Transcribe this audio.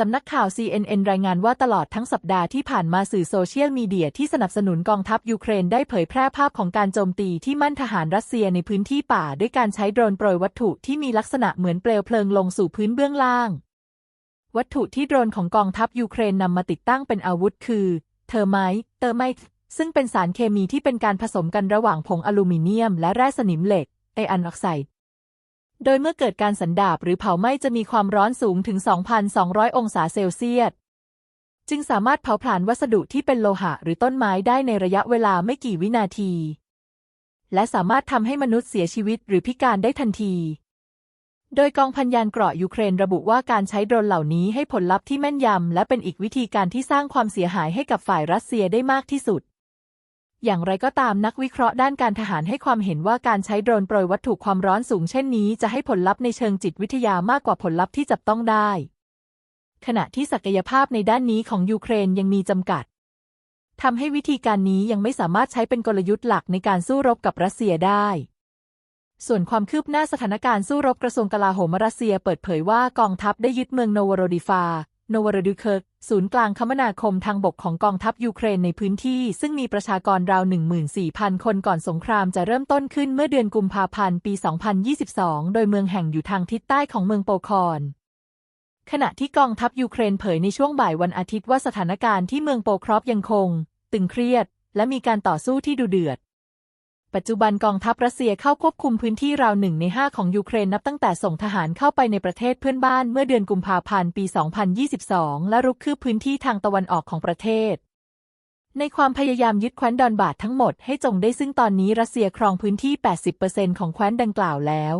สำนักข่าว CNN รายงานว่าตลอดทั้งสัปดาห์ที่ผ่านมาสื่อโซเชียลมีเดียที่สนับสนุนกองทัพยูเครนได้เผยแพร่ภาพของการโจมตีที่มั่นทหารรัสเซียในพื้นที่ป่า ด้วยการใช้โดรนโปรยวัตถุที่มีลักษณะเหมือนเปลวเพลิงลงสู่พื้นเบื้องล่าง วัตถุที่โดรนของกองทัพยูเครนนำมาติดตั้งเป็นอาวุธคือ เทอร์ไมต์เตอร์ไมต์ซึ่งเป็นสารเคมีที่เป็นการผสมกันระหว่างผงอลูมิเนียม และแร่สนิมเหล็กไออันออกไซด์ โดยเมื่อเกิดการสันดาบหรือเผาไหม้จะมีความร้อนสูงถึง 2,200 องศาเซลเซียส จึงสามารถเผาผลาญวัสดุที่เป็นโลหะหรือต้นไม้ได้ในระยะเวลาไม่กี่วินาที และสามารถทำให้มนุษย์เสียชีวิตหรือพิการได้ทันที โดยกองพันยานเกราะยูเครนระบุว่าการใช้โดรนเหล่านี้ให้ผลลัพธ์ที่แม่นยำและเป็นอีกวิธีการที่สร้างความเสียหายให้กับฝ่ายรัสเซียได้มากที่สุด อย่างไรก็ตามนักวิเคราะห์ด้านการทหารให้ความเห็นว่าการใช้โดรนโปรยวัตถุความร้อนสูงเช่นนี้จะให้ผลลัพธ์ในเชิงจิตวิทยามากกว่าผลลัพธ์ที่จับต้องได้ ขณะที่ศักยภาพในด้านนี้ของยูเครนยังมีจำกัดทำให้วิธีการนี้ยังไม่สามารถใช้เป็นกลยุทธ์หลักในการสู้รบกับรัสเซียได้ ส่วนความคืบหน้าสถานการณ์สู้รบกระทรวงกลาโหมรัสเซียเปิดเผยว่ากองทัพได้ยึดเมืองโนวโรดิฟา โนวโรดิเคิร์กศูนย์กลางคมนาคมทางบกของกองทัพยูเครนในพื้นที่ ซึ่งมีประชากรราว 14,000 คนก่อนสงครามจะเริ่มต้นขึ้นเมื่อเดือนกุมภาพันธ์ปี 2022 โดยเมืองแห่งอยู่ทางทิศใต้ของเมืองโปคอนขณะที่กองทัพยูเครนเผยในช่วงบ่ายวันอาทิตย์ว่าสถานการณ์ที่เมืองโปครอฟยังคง ตึงเครียด และมีการต่อสู้ที่ดุเดือด ปัจจุบันกองทัพรัสเซียเข้าควบคุมพื้นที่ราวหนึ่งในห้าของยูเครนนับตั้งแต่ส่งทหารเข้าไปในประเทศเพื่อนบ้านเมื่อเดือนกุมภาพันธ์ปี 2022 และรุกคืบพื้นที่ทางตะวันออกของประเทศ ในความพยายามยึดแคว้นดอนบาดทั้งหมดให้จงได้ซึ่งตอนนี้รัสเซียครองพื้นที่ 80%ของแคว้นดังกล่าวแล้ว